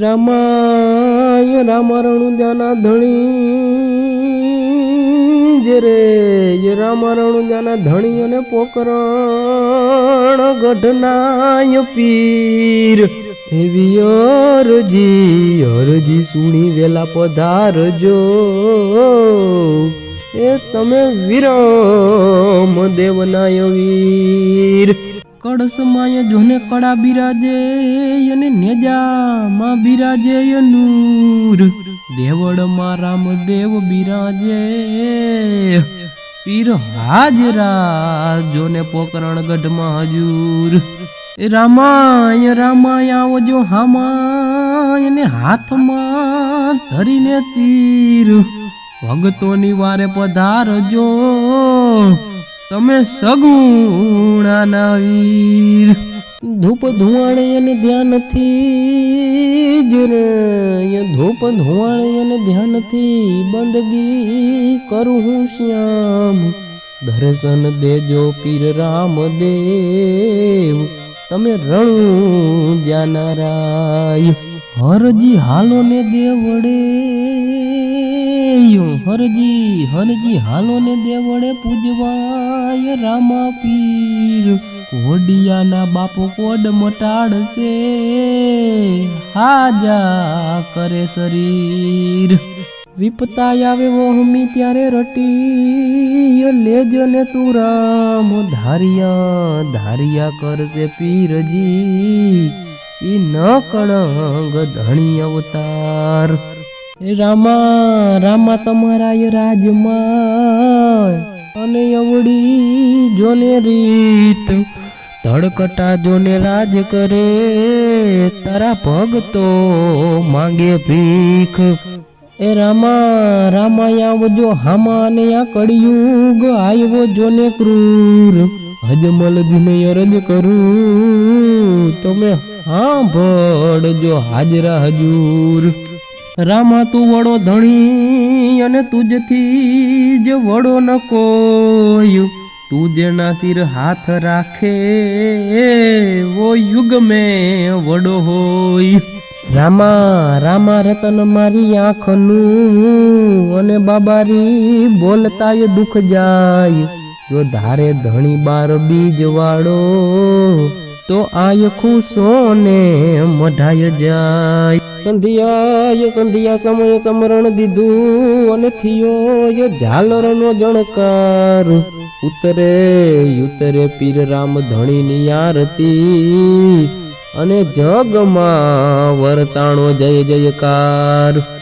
રામાય રામારણું જાના ધણી જે રે રામારણું જાના ધણી અને પોકરણ ગઢનાય પીર. એવી અરજી અરજી સુણી વેલા પધારજો એ તમે વિરમ દેવનાય વીર. કળશમાય જોને કળા બિરાજે અને નેજામાં બિરાજે નૂર દેવળમાં રામદેવ બિરાજે. પીર હાજરા જોને પોકરણ ગઢમાં હજુર. રામાય રામાય આવજો હામાય ને હાથમાં ધરીને તીર. ભગતોની વારે પધારજો. તમે સગુણાના વીર ધૂપ ધુવાણે અને ધ્યાનથી જ ધૂપ ધુવાણે અને ધ્યાનથી બંદગી કરું હું શ્યામ. દર્શન દેજો પીર રામ દેવ. તમે રણું જાનારાય હરજી હાલો ને દેવડે હરજી હરજી હાલો ને દેવડે પૂજવાય રામા પીર કોડિયાના બાપો કોડ મટાડશે. હાજા કરે શરીર. વિપતા આવે વહમી ત્યારે રટી લેજો ને તું રામ ધારિયા ધારિયા કરશે પીરજી. ઈ ન કણંગ ધણી અવતાર. રામા રામા તમારા રાજમાં અને અવડી જોને રીત, ધડકટા જોને રાજ કરે. તારા ભગતો માંગે ભીખ. એ રામા રામા આવજો હામા ને આ કળિયુગ આવ્યો જોને ક્રૂર. હજમલ દિને અરજ કરું, તમે હા ભડજો હાજરા હજૂર. રામા તું વડો ધણી અને તુજથી જ વડો ન કોઈ. તું સિર હાથ રાખે, વો યુગ મેં વડો હોય. રામા રામા રતન મારી આંખનું અને બાબારી બોલતાય દુઃખ જાય. જો ધારે ધણી બાર બીજ વાળો તો આય સોને મઢાય જાય. સંધ્યાય, સંધ્યા સમય સમરણ દીધું અને થયો ઝાલરનો જણકાર. ઉતરે ઉતરે પીર રામ ધણીની આરતી અને જગમાં વર્તાણો જય જયકાર.